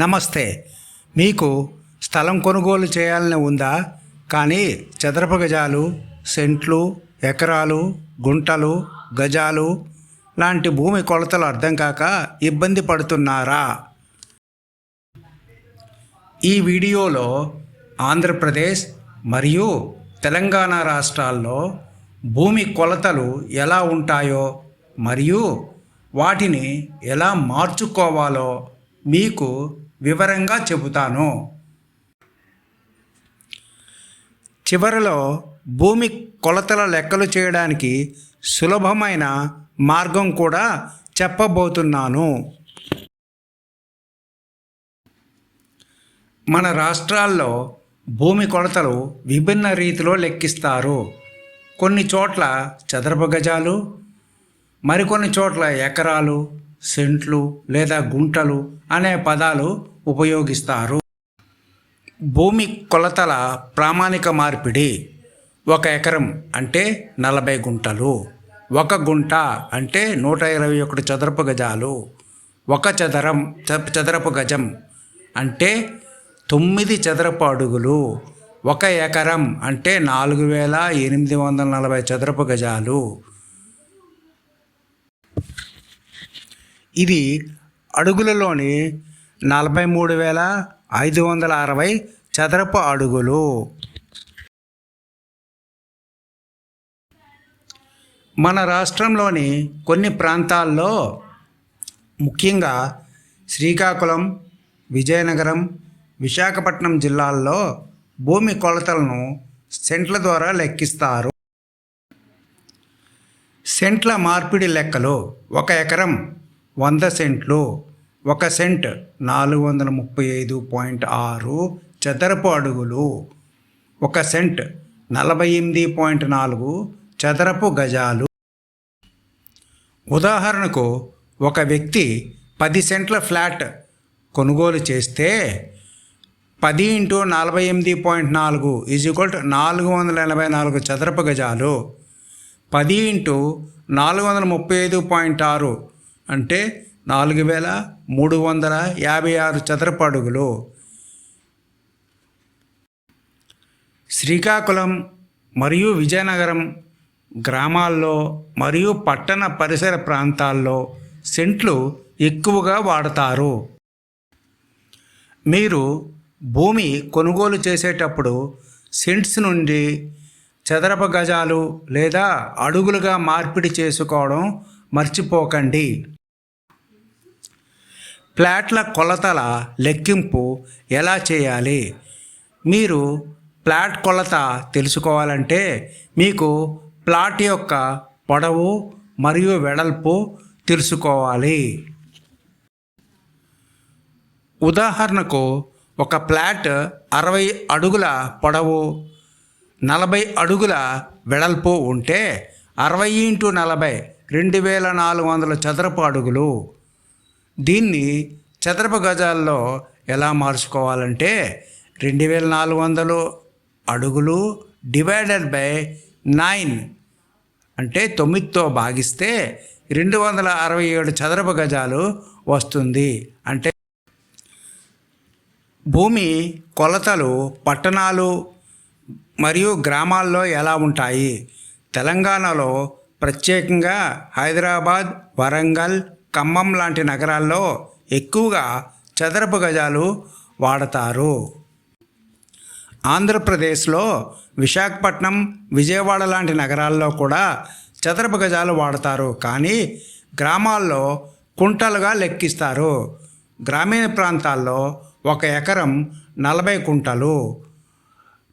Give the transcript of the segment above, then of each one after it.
నమస్తే. మీకు స్థలం కొనుగోలు చేయాలని ఉందా? కానీ చదరపు గజాలు సెంట్లు ఎకరాలు గుంటలు గజాలు లాంటి భూమి కొలతలు అర్థం కాక ఇబ్బంది పడుతున్నారా? ఈ వీడియోలో ఆంధ్రప్రదేశ్ మరియు తెలంగాణ రాష్ట్రాల్లో భూమి కొలతలు ఎలా ఉంటాయో మరియు వాటిని ఎలా మార్చుకోవాలో మీకు వివరంగా చెబుతాను. చివరలో భూమి కొలతల లెక్కలు చేయడానికి సులభమైన మార్గం కూడా చెప్పబోతున్నాను. మన రాష్ట్రాల్లో భూమి కొలతలు విభిన్న రీతిలో లెక్కిస్తారు. కొన్ని చోట్ల చదరపు గజాలు మరికొన్ని చోట్ల ఎకరాలు సెంట్లు లేదా గుంటలు అనే పదాలు ఉపయోగిస్తారు. భూమి కొలతల ప్రామాణిక మార్పిడి ఒక ఎకరం అంటే నలభై గుంటలు ఒక గుంట అంటే నూట ఇరవై ఒకటి చదరపు గజాలు ఒక చదరం చ- చదరపు గజం అంటే తొమ్మిది చదరపు అడుగులు ఒక ఎకరం అంటే నాలుగు వేల ఎనిమిది వందల నలభై చదరపు గజాలు. ఇది అడుగులలోని నలభై మూడు వేల ఐదు వందల అరవై చదరపు అడుగులు. మన రాష్ట్రంలోని కొన్ని ప్రాంతాల్లో ముఖ్యంగా శ్రీకాకుళం విజయనగరం విశాఖపట్నం జిల్లాల్లో భూమి కొలతలను సెంట్ల ద్వారా లెక్కిస్తారు. సెంట్ల మార్పిడి లెక్కలు ఒక ఎకరం వంద సెంట్లు. ఒక సెంట్ నాలుగు వందల ముప్పై ఐదు పాయింట్ ఆరు చదరపు అడుగులు. ఒక సెంట్ నలభై ఎనిమిది పాయింట్ నాలుగు చదరపు గజాలు. ఉదాహరణకు ఒక వ్యక్తి పది సెంట్ల ఫ్లాట్ కొనుగోలు చేస్తే పది ఇంటూ నలభై ఎనిమిది పాయింట్ నాలుగు ఈజ్ ఈక్వల్ టు నాలుగు వందల ఎనభై నాలుగు చదరపు గజాలు. పది ఇంటూ నాలుగు వందల ముప్పై ఐదు పాయింట్ ఆరు అంటే నాలుగు వేల మూడు వందల యాభై ఆరు చదరపు అడుగులు శ్రీకాకుళం మరియు విజయనగరం గ్రామాల్లో మరియు పట్టణ పరిసర ప్రాంతాల్లో సెంట్లు ఎక్కువగా వాడతారు. మీరు భూమి కొనుగోలు చేసేటప్పుడు సెంట్స్ నుండి చదరపు గజాలు లేదా అడుగులుగా మార్పిడి చేసుకోవడం మర్చిపోకండి. ప్లాట్ల కొలతల లెక్కింపు ఎలా చేయాలి? మీరు ప్లాట్ కొలత తెలుసుకోవాలంటే మీకు ప్లాట్ యొక్క పొడవు మరియు వెడల్పు తెలుసుకోవాలి. ఉదాహరణకు ఒక ప్లాట్ అరవై అడుగుల పొడవు నలభై అడుగుల వెడల్పు ఉంటే అరవై ఇంటూ నలభై రెండు వేల నాలుగు వందల చదరపు అడుగులు. దీన్ని చదరపు గజాల్లో ఎలా మార్చుకోవాలంటే రెండు వేల నాలుగు వందలు అడుగులు డివైడెడ్ బై నైన్ అంటే తొమ్మిదితో భాగిస్తే రెండు వందల అరవై ఏడు చదరపు గజాలు వస్తుంది. అంటే భూమి కొలతలు పట్టణాలు మరియు గ్రామాల్లో ఎలా ఉంటాయి? తెలంగాణలో ప్రత్యేకంగా హైదరాబాద్ వరంగల్ ఖమ్మం లాంటి నగరాల్లో ఎక్కువగా చదరపు గజాలు వాడతారు. ఆంధ్రప్రదేశ్లో విశాఖపట్నం విజయవాడ లాంటి నగరాల్లో కూడా చదరపు గజాలు వాడతారు. కానీ గ్రామాల్లో కుంటలుగా లెక్కిస్తారు. గ్రామీణ ప్రాంతాల్లో ఒక ఎకరం నలభై కుంటలు.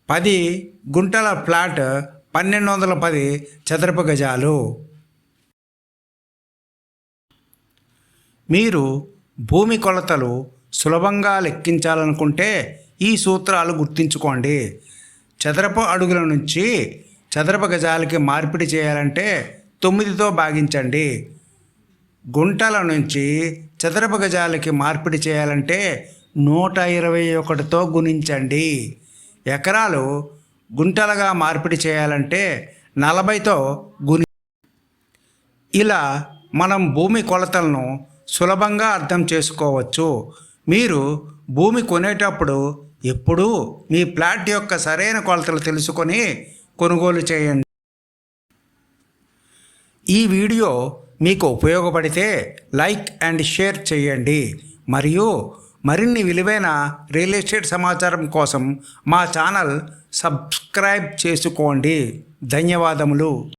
పది గుంటల ఫ్లాట్ పన్నెండు వందల పది చదరపు గజాలు. మీరు భూమి కొలతలు సులభంగా లెక్కించాలనుకుంటే ఈ సూత్రాలు గుర్తుంచుకోండి. చదరపు అడుగుల నుంచి చదరపు గజాలకి మార్పిడి చేయాలంటే తొమ్మిదితో భాగించండి. గుంటల నుంచి చదరపు గజాలకి మార్పిడి చేయాలంటే నూట ఇరవై ఒకటితో గుణించండి. ఎకరాలు గుంటలుగా మార్పిడి చేయాలంటే నలభైతో గుణి ఇలా మనం భూమి కొలతలను సులభంగా అర్థం చేసుకోవచ్చు. మీరు భూమి కొనేటప్పుడు ఎప్పుడూ మీ ప్లాట్ యొక్క సరైన కొలతలు తెలుసుకొని కొనుగోలు చేయండి. ఈ వీడియో మీకు ఉపయోగపడితే లైక్ అండ్ షేర్ చేయండి. మరియు మరిన్ని విలువైన రియల్ ఎస్టేట్ సమాచారం కోసం మా ఛానల్ సబ్స్క్రైబ్ చేసుకోండి. ధన్యవాదములు.